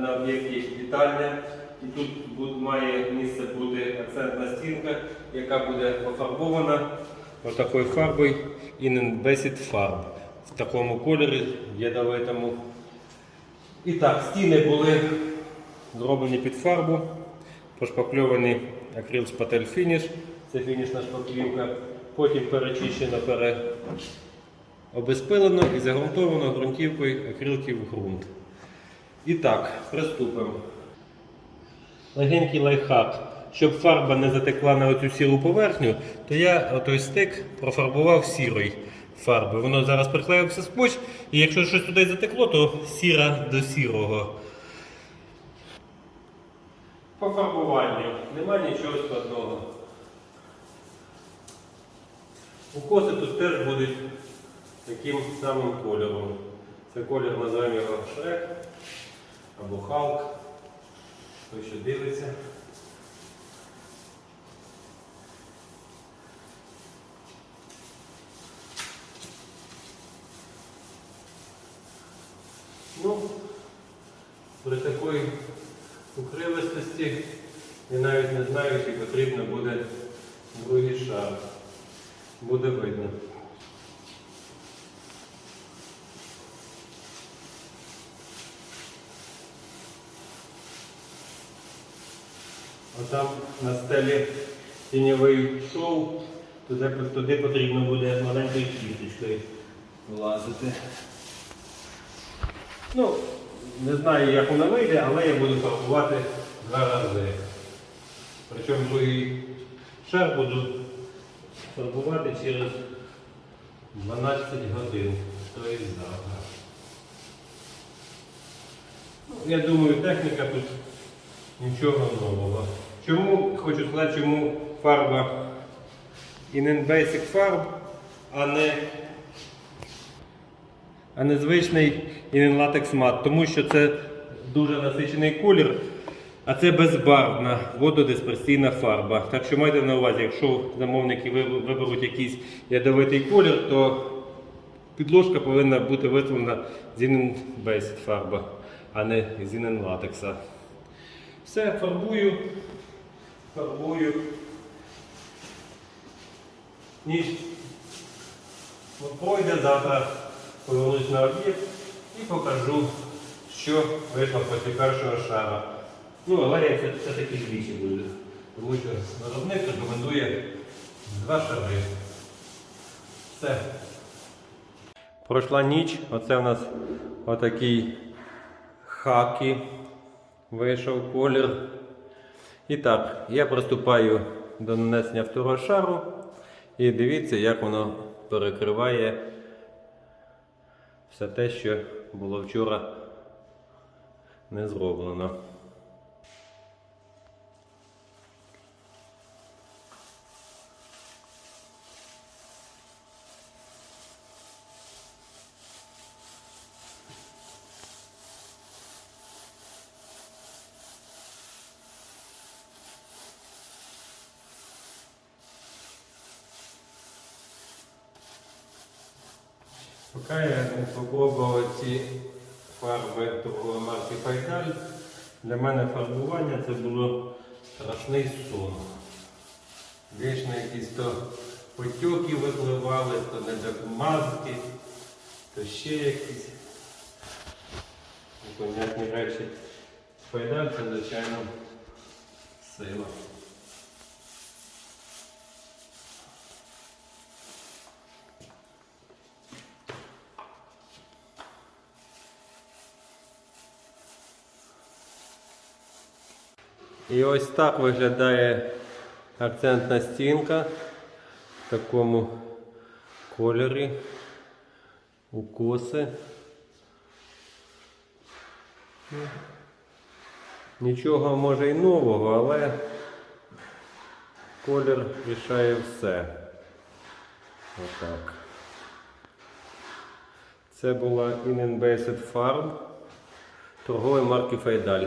на, об'єкті вітальня. І тут буде, має місце бути акцентна стінка, яка буде пофарбована отакою фарбою Innenbesed Farb. В такому кольорі ядовитому. І так, стіни були зроблені під фарбу, пошпакльовані акрил з патель фініш. Це фінішна шпаклівка. Потім перечищено, переобезпилено і загрунтовано ґрунтівкою акрилків ґрунт. І так, приступимо. Легенький лайфхак. Щоб фарба не затекла на оцю сіру поверхню, то я отой стик профарбував сірою фарбою. Воно зараз приклеївся скотч, і якщо щось туди затекло, то сіра до сірого. По фарбуванню нема нічого складного. Укоси тут теж будуть таким самим кольором. Це колір називаємо його Шрек або Халк. Той, що дивиться. Ну, при такій укривистості я навіть не знаю, чи потрібно буде другий шар. Буде видно. Там на стелі тіньовий шов, туди, туди потрібно буде маленькою кісточкою влазити. Ну, не знаю, як воно вийде, але я буду фарбувати два рази. Причому другий шар буду фарбувати через 12 годин. Тобто завтра. Ну, я думаю, техніка тут нічого нового. Чому, хочу сказати, чому фарба Inen Basic Farb, а не а не звичний Inen Latex Matte, тому що це дуже насичений колір, а це безбарвна вододисперсійна фарба. Так що майте на увазі, якщо замовники виберуть якийсь ядовитий колір, то підложка повинна бути витворена з Inen Basic фарба, а не з Inen Latex. Все, фарбую, фарбую. Ніч От пройде завтра, повернусь на об'єкт і покажу, що вийшло після першого шара. Ну, але я це все-таки двічі буду. Тому що виробник рекомендує два шари. Все. Пройшла ніч, оце у нас отакий хакі вийшов колір. І так, я приступаю до нанесення второго шару. І дивіться, як воно перекриває все те, що було вчора не зроблено. Поки я не спробував ці фарби торгової марки Файдаль, для мене фарбування це було страшний сон. Вічно якісь то потьоки випливали, то недомазки, то ще якісь непонятні речі. Файдаль це, звичайно, сила. І ось так виглядає акцентна стінка в такому кольорі укоси. Нічого може й нового, але колір рішає все. Отак. Це була Inenbased Farm торгової марки Файдаль.